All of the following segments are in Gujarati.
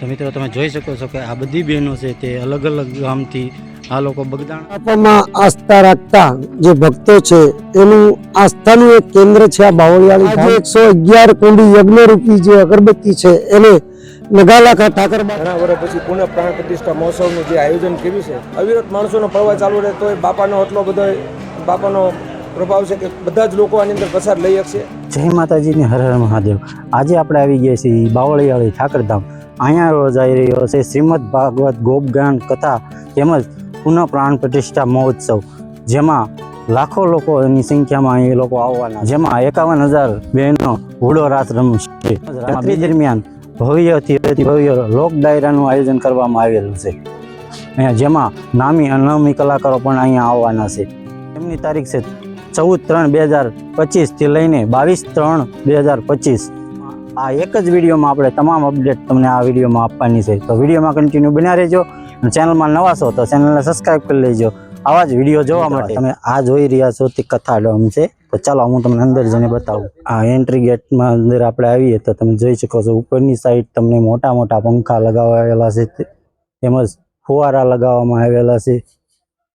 તો મિત્રો તમે જોઈ શકો છો કે આ બધી બહેનો છે તે અલગ અલગ ગામથી આ લોકો બગદાણ બાપામાં આસ્થા રાખતા જે ભક્તો છે એનું આસ્થાનું એક કેન્દ્ર છે આ બાવળિયાળી આજે એકસો અગિયાર કુંડી યજ્ઞરૂપી જે અગરબત્તી છે એને નગાલાખા ઠાકર ઘણા વર્ષ પછી પુનઃ પ્રાણ પ્રતિષ્ઠા મહોત્સવનું જે આયોજન કર્યું છે અવિરત માણસોનો પ્રવાહ ચાલુ રહે તોય બાપાનો એટલો બધો બાપાનો પ્રભાવ છે કે બધા જ લોકો આની અંદર પસાર લઈ શકશે. જય માતાજીની હર હર મહાદેવ. આજે આપણે આવી ગયા છીએ બાવળિયાળી ઠાકરધામ અહીંયા યોજાઈ રહ્યો છે. શ્રીમદ ભાગવત ગોપગાન કથા તેમજ પુનઃ પ્રાણ પ્રતિષ્ઠા મહોત્સવ, જેમાં લાખો લોકોની સંખ્યામાં એ લોકો આવવાના જેમાં એકાવન હજાર બહેનો હુડો રાત રમશે. રાત્રિ દરમિયાન ભવ્યથી ભવ્ય લોક ડાયરાનું આયોજન કરવામાં આવેલું છે. જેમાં નામી અનામી કલાકારો પણ અહીંયા આવવાના છે. એમની તારીખ છે ચૌદ ત્રણ બે હજાર પચીસથી લઈને બાવીસ ત્રણ બે હજાર પચીસ. આ એક જ વિડીયોમાં આપણે તમામ અપડેટ તમને આ વિડીયોમાં આપવાની છે. તો વિડીયોમાં કન્ટિન્યુ બન્યા રહેજો અને ચેનલમાં નવા છો તો ચેનલને સબસ્ક્રાઈબ કરી લેજો. આવા જ વીડિયો જોવા માટે તમે આ જોઈ રહ્યા છો તે કથા ડોમ છે. તો ચાલો હું તમને અંદર જઈને બતાવું. આ એન્ટ્રી ગેટમાં અંદર આપણે આવીએ તો તમે જોઈ શકો છો ઉપરની સાઈડ તમને મોટા મોટા પંખા લગાવેલા છે તેમજ ફુવારા લગાવવામાં આવેલા છે.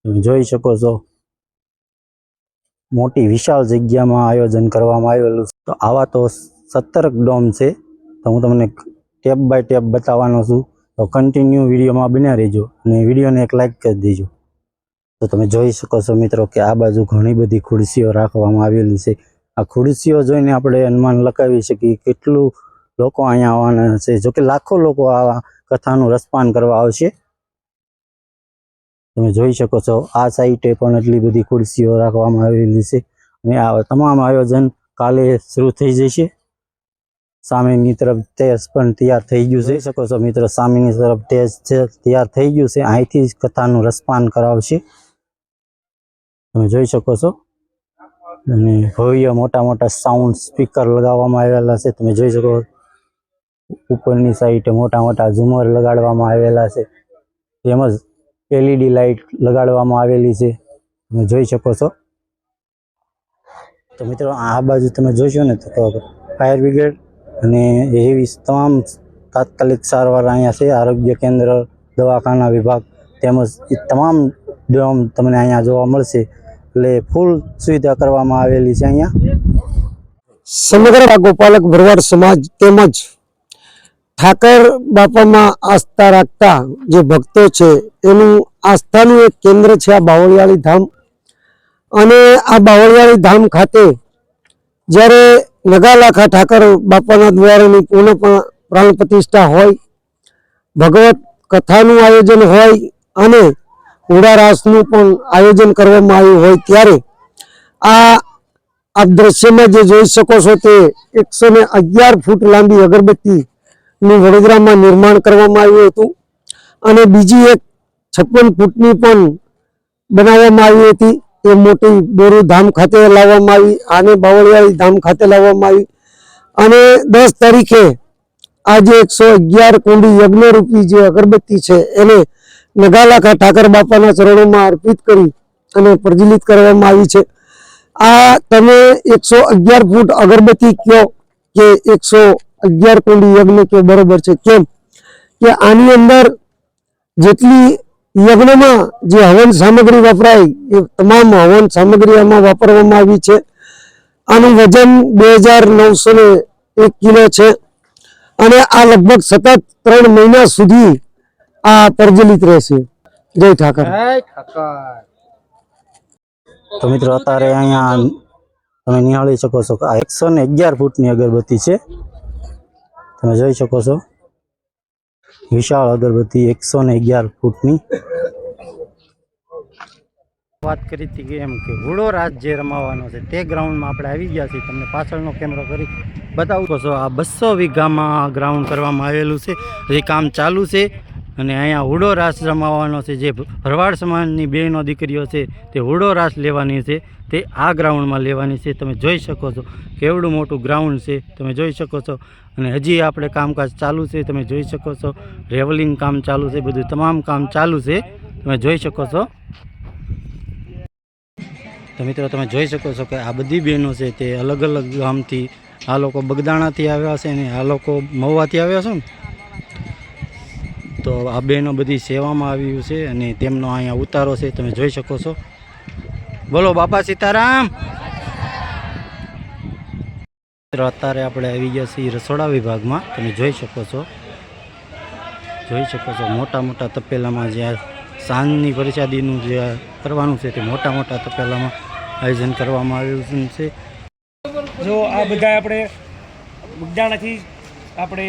તમે જોઈ શકો છો મોટી વિશાળ જગ્યામાં આયોજન કરવામાં આવેલું છે. તો આવા તો સત્તર ડોમ છે. તો હું તમને ટેપ બાય ટેપ બતાવવાનો છું. તો કન્ટિન્યુ વિડીયોમાં બન્યા રહેજો અને વિડીયોને એક લાઈક કરી દેજો. તો તમે જોઈ શકો છો મિત્રો કે આ બાજુ ઘણી બધી ખુરશીઓ રાખવામાં આવેલી છે. આ ખુરશીઓ જોઈને આપણે અનુમાન લગાવી શકીએ કેટલું લોકો અહીંયા આવવાના છે. જોકે લાખો લોકો આ કથાનું રસપાન કરવા આવશે. તમે જોઈ શકો છો આ સાઈટે પણ એટલી બધી ખુરશીઓ રાખવામાં આવેલી છે. અને આ તમામ આયોજન કાલે શરૂ થઈ જશે. સામેની તરફ તેજ પણ તૈયાર થઈ ગયું છે. શકો છો મિત્રો, સામેની તરફ તેજ છે, તૈયાર થઈ ગયું છે. અહીંથી જ કથાનું રસપાન કરાવશે. તમે જોઈ શકો છો. અને ભવ્ય મોટા મોટા સાઉન્ડ સ્પીકર લગાવવામાં આવેલા છે. તમે જોઈ શકો ઉપરની સાઈડે મોટા મોટા ઝુમર લગાડવામાં આવેલા છે. તેમજ એલઈડી લાઇટ લગાડવામાં આવેલી છે. તમે જોઈ શકો છો. તો મિત્રો, આ બાજુ તમે જોશો ને તો ફાયર બ્રિગેડ અને એવી તમામ તાત્કાલિક સારવાર અહીંયા છે. આરોગ્ય કેન્દ્ર, દવાખાના વિભાગ તેમજ એ તમામ ડોમ તમને અહીંયા જોવા મળશે. એટલે ફૂલ સુવિધા કરવામાં આવેલી છે અહીંયા. સમગ્ર ગોપાલક ભરવાડ સમાજ તેમજ ઠાકર બાપામાં આસ્થા રાખતા જે ભક્તો છે, એનું આસ્થાનું એક કેન્દ્ર છે આ બાવળિયાળી ધામ. અને આ બાવળિયાળી ધામ ખાતે જ્યારે નગાલાખા ઠાકર બાપાના દ્વારાની પણ પ્રાણ પ્રતિષ્ઠા હોય, ભગવત કથાનું આયોજન હોય અને ઉડારાસનું પણ આયોજન કરવામાં આવ્યું હોય ત્યારે આ આપ દ્રશ્યમાં જે જોઈ શકો છો તે એકસો ને અગિયાર ફૂટ લાંબી અગરબત્તીનું વડોદરામાં નિર્માણ કરવામાં આવ્યું હતું અને બીજી એક છપ્પન ફૂટની પણ બનાવવામાં આવી હતી. એ મોટી બોરુ ધામ ખાતે લાવવામાં આવી, આને બાવળિયાળી ધામ ખાતે લાવવામાં આવી. અને દસ તારીખે આજે એકસો અગિયાર કુંડી યજ્ઞરૂપી જે અગરબત્તી છે, એને નગાલાખા ઠાકર બાપાના ચરણોમાં અર્પિત કરી અને પ્રજ્વલિત કરવામાં આવી છે. આ તમે એકસો અગિયાર ફૂટ અગરબત્તી કયો કે એકસો અગિયાર કુંડી યજ્ઞ કયો બરોબર છે, કેમ? કે આની અંદર જેટલી યજ્ઞમાં જે હવન સામગ્રી વપરાય એ તમામ હવન સામગ્રી આમાં વાપરવામાં આવી છે. આનું વજન બે હજાર નવસો ને એક કિલો છે. અને આ લગભગ સતત ત્રણ મહિના સુધી આ પ્રજ્વલિત રહેશે. જય ઠાકર. તો મિત્રો અત્યારે અહીંયા તમે નિહાળી શકો છો આ એકસો ને અગિયાર ફૂટની અગરબત્તી છે. તમે જોઈ શકો છો. વિશાળ અગરબત્તી એકસો ને અગિયાર ફૂટની. વાત કરી હતી કે એમ કે ઘોડો રાજ જે રમાવાનો છે તે ગ્રાઉન્ડમાં આપણે આવી ગયા છીએ. તમને પાછળનો કેમેરો કરી બતાવું. છો આ બસો વીઘામાં ગ્રાઉન્ડ કરવામાં આવેલું છે. હજી કામ ચાલુ છે અને અહીંયા હુડો રાસ રમાવાનો છે. જે ભરવાડ સમાજની બહેનો દીકરીઓ છે તે હુડો રાસ લેવાની છે. તે આ ગ્રાઉન્ડમાં લેવાની છે. તમે જોઈ શકો છો કેવડું મોટું ગ્રાઉન્ડ છે. તમે જોઈ શકો છો. અને હજી આપણે કામકાજ ચાલુ છે. તમે જોઈ શકો છો. રેવલિંગ કામ ચાલુ છે. બધું તમામ કામ ચાલુ છે. તમે જોઈ શકો છો. તો મિત્રો, તમે જોઈ શકો છો કે આ બધી બહેનો છે તે અલગ અલગ ગામથી આ લોકો બગદાણાથી આવ્યા છે ને આ લોકો મહુવાથી આવ્યા છે ને? તો આ બહેનો બધી સેવામાં આવ્યું છે અને તેમનો અહીંયા ઉતારો છે. તમે જોઈ શકો છો. બોલો, બાપા સીતારામ. અત્યારે આપણે આવી ગયા છીએ રસોડા વિભાગમાં. તમે જોઈ શકો છો. જોઈ શકો છો, મોટા મોટા તપેલામાં જે સાંજની પ્રસાદીનું જે કરવાનું છે તે મોટા મોટા તપેલામાં આયોજન કરવામાં આવ્યું છે. જો આ બધા આપણે બગદાણાથી આપણે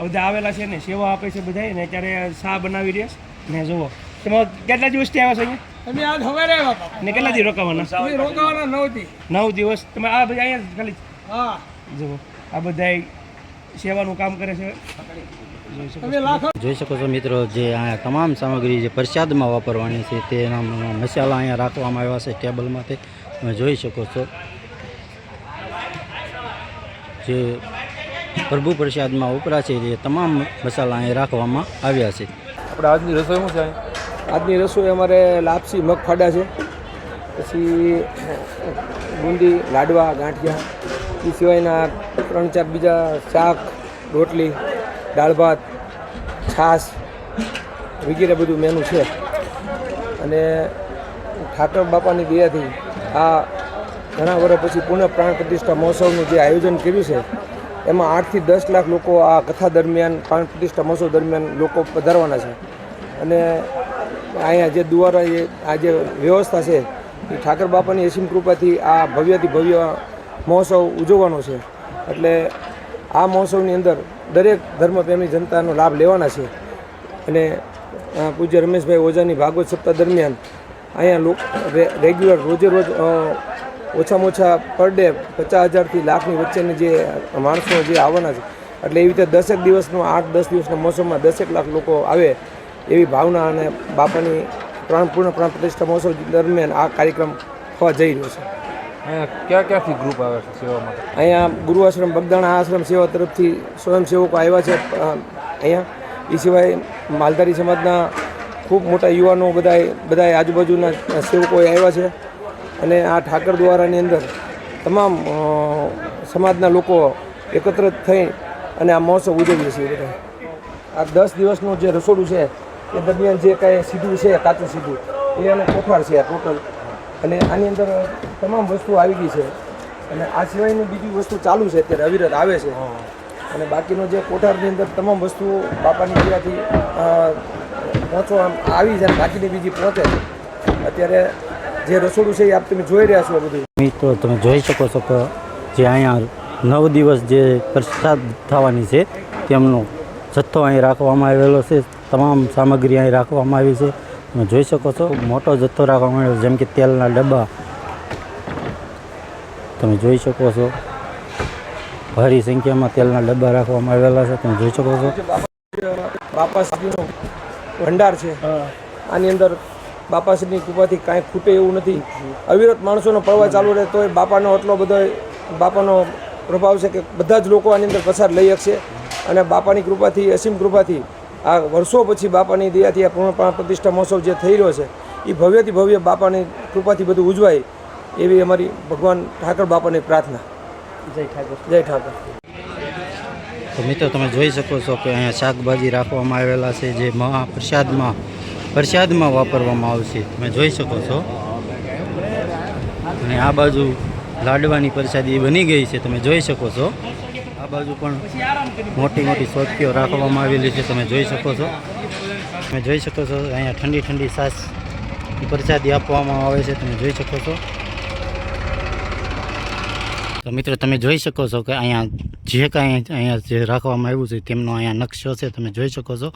બધા આવેલા છે ને, સેવા આપે છે બધા ને અત્યારે શા બનાવી રહ્યા ને જુઓ. તમે કેટલા દિવસથી આવ્યા છો અમે આજ સવારે આવ્યા હતા. ને કેટલા દિવસ રોકાવાના? અમે રોકાવાના નહોતી નવ દિવસ. તમે આ બધા અહીંયા ખાલી હા. જુઓ. આ બધા સેવાનું કામ કરે છે. જોઈ શકો છો મિત્રો જે અહીંયા તમામ સામગ્રી જે પ્રસાદમાં વાપરવાની છે તેના મસાલા અહીંયા રાખવામાં આવ્યા છે ટેબલમાં તે તમે જોઈ શકો છો. જે પ્રભુ પ્રસાદમાં ઉપરા છે એ તમામ મસાલા અહીંયા રાખવામાં આવ્યા છે. આપણે આજની રસોઈ શું છે? આજની રસોઈ અમારે લાપસી મગફાડા છે. પછી, બુંદી, લાડવા, ગાંઠિયા. એ સિવાયના ત્રણ ચાર બીજા શાક, રોટલી, દાળ ભાત, છાશ વગેરે બધું મેનુ છે. અને ઠાકર બાપાની દયાથી આ ઘણા વર્ષ પછી પુનઃ પ્રાણ પ્રતિષ્ઠા મહોત્સવનું જે આયોજન કર્યું છે, એમાં આઠથી દસ લાખ લોકો આ કથા દરમિયાન પ્રાણ પ્રતિષ્ઠા મહોત્સવ દરમિયાન લોકો પધારવાના છે. અને અહીંયા જે દ્વારા આ જે વ્યવસ્થા છે, એ ઠાકર બાપાની અસીમ કૃપાથી આ ભવ્યથી ભવ્ય મહોત્સવ ઉજવવાનો છે. એટલે આ મહોત્સવની અંદર દરેક ધર્મપ્રેમી જનતાનો લાભ લેવાના છે. અને પૂજ્ય રમેશભાઈ ઓઝાની ભાગવત સપ્તાહ દરમિયાન અહીંયા રેગ્યુલર રોજે રોજ ઓછામાં ઓછા પર ડે પચાસ હજારથી લાખની વચ્ચેની જે માણસો જે આવવાના છે. એટલે એવી રીતે દસેક દિવસનો, આઠ દસ દિવસના મોસમમાં દસેક લાખ લોકો આવે. એવી ભાવના અને બાપાની પ્રાણ પૂર્ણ પ્રાણ પ્રતિષ્ઠા મહોત્સવ દરમિયાન આ કાર્યક્રમ થવા જઈ રહ્યો છે. ક્યાં ક્યાંથી ગ્રુપ આવે છે સેવા માટે? અહીંયા ગુરુ આશ્રમ બગદાણા આશ્રમ સેવા તરફથી સ્વયંસેવકો આવ્યા છે. અહીંયા. એ સિવાય માલધારી સમાજના ખૂબ મોટા યુવાનો બધા બધા આજુબાજુના સેવકો આવ્યા છે. અને આ ઠાકર દ્વારાની અંદર તમામ સમાજના લોકો એકત્રિત થઈ અને આ મહોત્સવ ઉજવીએ છીએ બધા. આ દસ દિવસનું જે રસોડું છે એ દરમિયાન જે કાંઈ સીધું છે કાચું સીધું એ અમે કોઠાર છે આ ટોટલ અને આની અંદર તમામ વસ્તુ આવી ગઈ છે. અને આ સિવાયની બીજી વસ્તુ ચાલુ છે અત્યારે અવિરત આવે છે. અને બાકીનો જે કોઠારની અંદર તમામ વસ્તુઓ બાપાની ક્રિયાથી પહોંચવા આવી છે અને બાકીની બીજી પહોંચે અત્યારે જે રસોડું છે એ આપ તમે જોઈ રહ્યા છો બધું. મિત્રો તમે જોઈ શકો છો કે જે અહીંયા નવ દિવસ જે પ્રસાદ થવાની છે તેમનો જથ્થો અહીં રાખવામાં આવેલો છે. તમામ સામગ્રી અહીં રાખવામાં આવી છે. તમે જોઈ શકો છો મોટો જથ્થો રાખવામાં આવ્યો જેમ કે તેલના ડબ્બા. તમે જોઈ શકો છો ભારી સંખ્યામાં તેલના ડબ્બા રાખવામાં આવેલા છે. તમે જોઈ શકો છો. બાપાશ્રીનો ભંડાર છે. આની અંદર બાપાશ્રીની કૃપાથી કાંઈ ખૂટે એવું નથી. અવિરત માણસોનો પ્રવાહ ચાલુ રહે તોય બાપાનો એટલો બધો બાપાનો પ્રભાવ છે કે બધા જ લોકો આની અંદર પસાર લઈ શકશે. અને બાપાની કૃપાથી અસીમ કૃપાથી આ વર્ષો પછી બાપાની દયાથી આ પૂર્ણ પ્રાણ પ્રતિષ્ઠા મહોત્સવ જે થઈ રહ્યો છે એ ભવ્યથી ભવ્ય બાપાની કૃપાથી બધું ઉજવાય એવી અમારી ભગવાન ઠાકર બાપાની પ્રાર્થના. જય ઠાકોર. જય ઠાકર. તો મિત્રો તમે જોઈ શકો છો કે અહીંયા શાકભાજી રાખવામાં આવેલા છે જે મહાપ્રસાદમાં પ્રસાદમાં વાપરવામાં આવશે. તમે જોઈ શકો છો. અને આ બાજુ લાડવાની પ્રસાદી બની ગઈ છે તમે જોઈ શકો છો. આ બાજુ પણ મોટી મોટી ચોકીઓ રાખવામાં આવેલી છે, તમે જોઈ શકો છો. તમે જોઈ શકો છો, અહીંયા ઠંડી ઠંડી સાસ, પ્રસાદી આપવામાં આવે છે, તમે જોઈ શકો છો. તો મિત્રો, તમે જોઈ શકો છો કે અહીંયા જે કાંઈ અહીંયા જે રાખવામાં આવ્યું છે, તેમનો અહીંયા નકશો છે, તમે જોઈ શકો છો.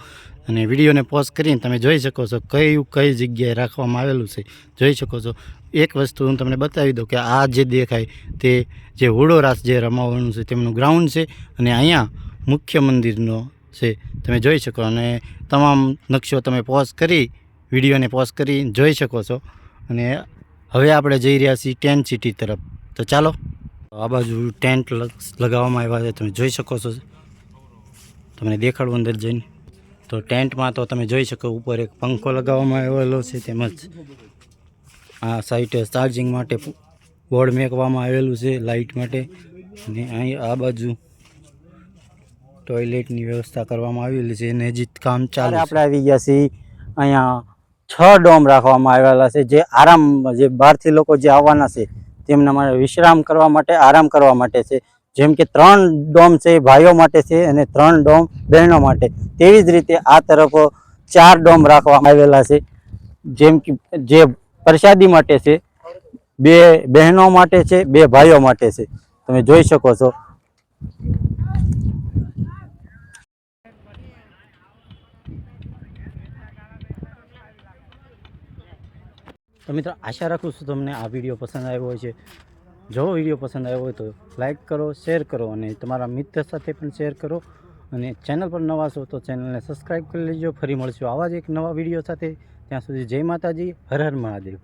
અને વિડીયોને પોઝ કરીને તમે જોઈ શકો છો કયું કઈ જગ્યાએ રાખવામાં આવેલું છે. જોઈ શકો છો. એક વસ્તુ હું તમને બતાવી દઉં કે આ જે દેખાય તે જે હુડો રાસ જે રમાવાનું છે, તેમનું ગ્રાઉન્ડ છે અને અહીંયા મુખ્ય મંદિરનો છે. તમે જોઈ શકો અને તમામ નકશો તમે પોઝ કરી, વિડીયોને પોઝ કરી જોઈ શકો છો. અને હવે આપણે જઈ રહ્યા છીએ ટેન્ટ સિટી તરફ. તો ચાલો. આ બાજુ ટેન્ટ લગ- લગાવવામાં આવ્યા છે. તમે જોઈ શકો છો. તમને દેખાડું અંદર જઈને. તો ટેન્ટમાં તો તમે જોઈ શકો ઉપર એક પંખો લગાવવામાં આવેલો છે તેમજ આ સાઈડે ચાર્જિંગ માટે બોર્ડ મેકવામાં આવેલું છે લાઇટ માટે. અને અહીં આ બાજુ ટોયલેટની વ્યવસ્થા કરવામાં આવેલી છે અને હજી કામ ચાલે આપણે આવી ગયા છીએ. અહીંયા છ ડોમ રાખવામાં આવેલા છે. જે આરામ જે બહારથી લોકો જે આવવાના છે તેમના માટે વિશ્રામ કરવા માટે, આરામ કરવા માટે છે. જેમ કે ત્રણ ડોમ છે ભાઈઓ માટે છે અને ત્રણ ડોમ બહેનો માટે. તેવી જ રીતે આ તરફ ચાર ડોમ રાખવામાં આવેલા છે. જેમ કે જે પ્રસાદી માટે છે, બે બહેનો માટે છે, બે ભાઈઓ માટે છે. તમે જોઈ શકો છો. તો મિત્રો, આશા રાખું છું તમને આ વીડિયો પસંદ આવ્યો હોય છે. જો વીડિયો પસંદ આવ્યો હોય તો લાઈક કરો, શેર કરો અને તમારા મિત્ર સાથે પણ શેર કરો. અને ચેનલ પર નવા છો તો ચેનલને સબસ્ક્રાઈબ કરી લેજો. ફરી મળશું આવા જ એક નવા વીડિયો સાથે. ત્યાં સુધી જય માતાજી, હર હર મહાદેવ.